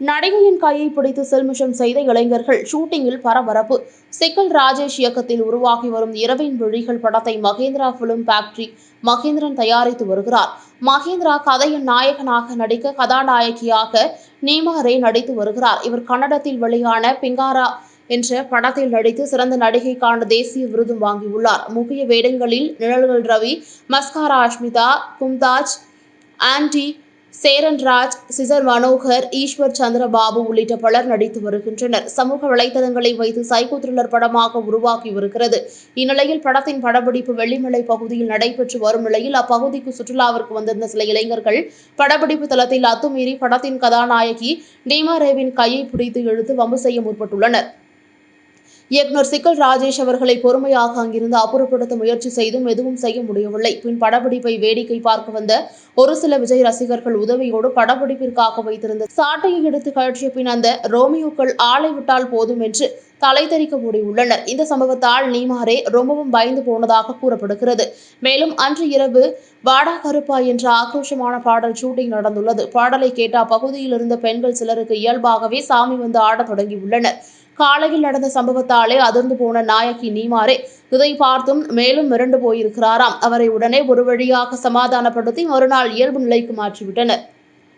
நடிகையின் கையை பிடித்து செல்மிஷம் செய்த இளைஞர்கள் ஷூட்டிங்கில் பரபரப்பு. சிக்கல் ராஜேஷ் இயக்கத்தில் உருவாகி வரும் இரவின் விழிகள் படத்தை மகேந்திரா பிலிம் ஃபேக்டரி மகேந்திரன் தயாரித்து வருகிறார். மகேந்திரா கதையின் நாயகனாக நடிக்க கதாநாயகியாக நீமாரே நடித்து வருகிறார். இவர் கன்னடத்தில் வெளியான பிங்காரா என்ற படத்தில் நடித்து சிறந்த நடிகைக்கான தேசிய விருதும் வாங்கியுள்ளார். முக்கிய வேடங்களில் நிழல்கள் ரவி மஸ்காரா அஷ்மிதா கும்தாஜ் ஆண்டி சேரன்ராஜ் சிசர் மனோகர் ஈஸ்வர் சந்திரபாபு உள்ளிட்ட பலர் நடித்து வருகின்றனர். சமூக வலைதளங்களை வைத்து சைக்கோ த்ரில்லர் படமாக உருவாக்கி வருகிறது இந்நிலையில் படத்தின் படப்பிடிப்பு வெள்ளிமலை பகுதியில் நடைபெற்று வரும் நிலையில் அப்பகுதிக்கு சுற்றுலாவிற்கு வந்திருந்த சில இளைஞர்கள் படப்பிடிப்பு தளத்தில் அத்துமீறி படத்தின் கதாநாயகி டீமாரேவின் கையை பிடித்து இழுத்து வம்பு செய்ய முற்பட்டுள்ளனர். இயக்குனர் சிக்கல் ராஜேஷ் அவர்களை பொறுமையாக அங்கிருந்து அப்புறப்படுத்த முயற்சி செய்தும் எதுவும் செய்ய முடியவில்லை. பின் படப்பிடிப்பை வேடிக்கை பார்க்க வந்த ஒரு சில விஜய் ரசிகர்கள் உதவியோடு படப்பிடிப்பிற்காக வைத்திருந்த சாட்டையை எடுத்து கழற்றிய பின் அந்த ரோமியோக்கள் ஆளை விட்டால் போதும் என்று தலை தெறிக்க இந்த சம்பவத்தால் நீமாரே ரொம்பவும் பயந்து போனதாக கூறப்படுகிறது. மேலும் அன்று இரவு வாடா கருப்பா என்ற ஆக்ரோஷமான பாடல் ஷூட்டிங் நடந்துள்ளது. பாடலை கேட்ட அப்பகுதியில் இருந்த பெண்கள் சிலருக்கு இயல்பாகவே சாமி வந்து ஆடத் தொடங்கியுள்ளனர். காலையில் நடந்த சம்பவத்தாலே அதிர்ந்து போன நாயகி நீமாரே இதை பார்த்தும் மேலும் மிரண்டு போயிருக்கிறாராம். அவரை உடனே ஒரு வழியாக சமாதானப்படுத்தி மறுநாள் இயல்பு நிலைக்கு மாற்றிவிட்டனர்.